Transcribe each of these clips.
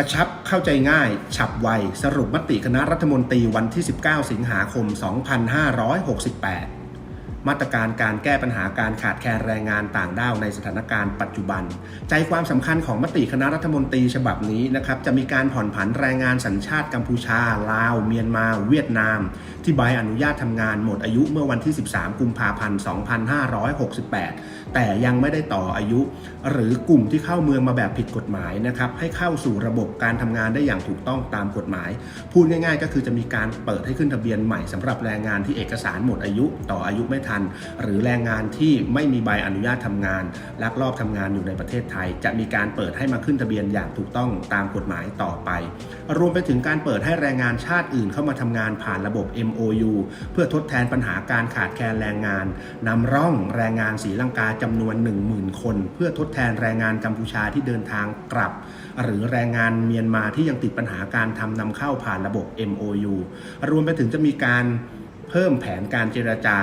กระชับเข้าใจง่าย ฉับไว สรุปมติคณะรัฐมนตรีวันที่ 19 สิงหาคม 2568 มาตรการการแก้ปัญหาการขาดแคลนแรงงานต่างด้าวในสถานการณ์ปัจจุบัน ใจความสำคัญของมติคณะรัฐมนตรีฉบับนี้นะครับจะมีการผ่อนผันแรงงานสัญชาติกัมพูชา ลาว เมียนมา เวียดนาม ที่ใบอนุญาตทำงานหมดอายุเมื่อวันที่ 13 กุมภาพันธ์ 2568 แต่ยังไม่ได้ต่ออายุ หรือกลุ่มที่เข้าเมืองมาแบบผิดกฎหมายนะครับให้เข้าสู่ระบบการทำงานได้อย่างถูกต้องตามกฎหมาย พูดง่าย ๆ ก็คือจะมีการเปิดให้ขึ้นทะเบียนใหม่สำหรับแรงงานที่เอกสารหมดอายุ ต่ออายุไม่ทันหรือแรงงานที่ไม่มีใบอนุญาตทำงาน ลักลอบทำงานอยู่ในประเทศไทย จะมีการเปิดให้มาขึ้นทะเบียนอย่างถูกต้องตามกฎหมายต่อไป รวมไปถึงการเปิดให้แรงงานชาติอื่นเข้ามาทำงานผ่านระบบ MOU เพื่อทดแทนปัญหาการขาดแคลนแรงงานนำร่องแรงงานศรีลังกาจำนวน 10,000 คน เพื่อทดแทนแรงงานกัมพูชาที่เดินทางกลับ หรือแรงงานเมียนมาที่ยังติดปัญหาการทำนำเข้าผ่านระบบ MOU รวมไปถึงจะมีการเพิ่มแผนการเจรจา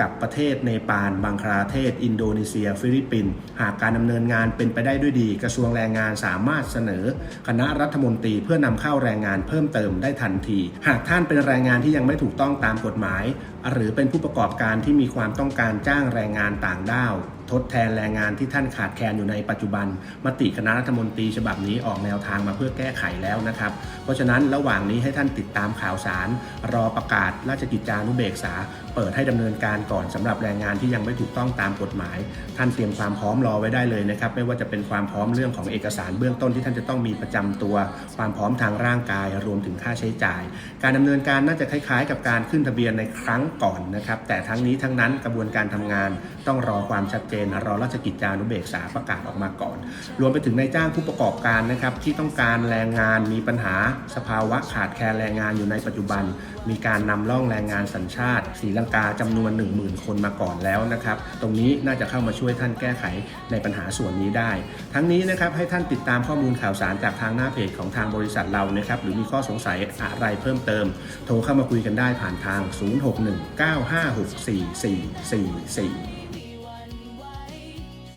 กับประเทศเนปาลบังคลาเทศ อินโดนีเซีย ฟิลิปปินส์หากการดำเนินงานเป็นไปได้ด้วยดี กระทรวงแรงงานสามารถเสนอ คณะรัฐมนตรีเพื่อนำเข้าแรงงานเพิ่มเติมได้ทันที หากท่านเป็นแรงงานที่ยังไม่ถูกต้องตามกฎหมาย หรือเป็นผู้ประกอบการที่มีความต้องการจ้างแรงงานต่างด้าว ทดแทนแรงงานที่ท่านขาดแคลนอยู่ในปัจจุบัน มติคณะรัฐมนตรีฉบับนี้ออกแนวทางมาเพื่อแก้ไขแล้วนะครับ เพราะฉะนั้นระหว่างนี้ให้ท่านติดตามข่าวสาร รอประกาศราชกิจจานุเบกษา เปิดให้ดำเนินการก่อนสำหรับแรงงานที่ยังไม่ถูกต้องตามกฎหมาย ท่านเตรียมความพร้อมรอไว้ได้เลยนะครับ ไม่ว่าจะเป็นความพร้อมเรื่องของเอกสารเบื้องต้นที่ท่านจะต้องมีประจำตัว ความพร้อมทางร่างกายรวมถึงค่าใช้จ่าย การดำเนินการน่าจะคล้ายๆ กับการขึ้นทะเบียนในครั้งก่อนนะครับ แต่ทั้งนี้ทั้งนั้นกระบวนการทำงานต้องรอความชัดเจนรอราชกิจจานุเบกษาประกาศออกมาก่อน รวมไปถึงนายจ้างผู้ประกอบการนะครับที่ต้องการแรงงานมีปัญหาสภาวะขาดแคลนแรงงานอยู่ในปัจจุบัน มีการนำร่องแรงงานสัญชาติศรีลังกาจำนวน 10,000 คนมาก่อนแล้วนะครับตรงนี้น่าจะเข้ามาช่วยท่านแก้ไขในปัญหาส่วนนี้ได้ ทั้งนี้นะครับให้ท่านติดตามข้อมูลข่าวสารจากทางหน้าเพจของทางบริษัทเรานะครับหรือมีข้อสงสัยอะไรเพิ่มเติม โทรเข้ามาคุยกันได้ผ่านทาง 0619564444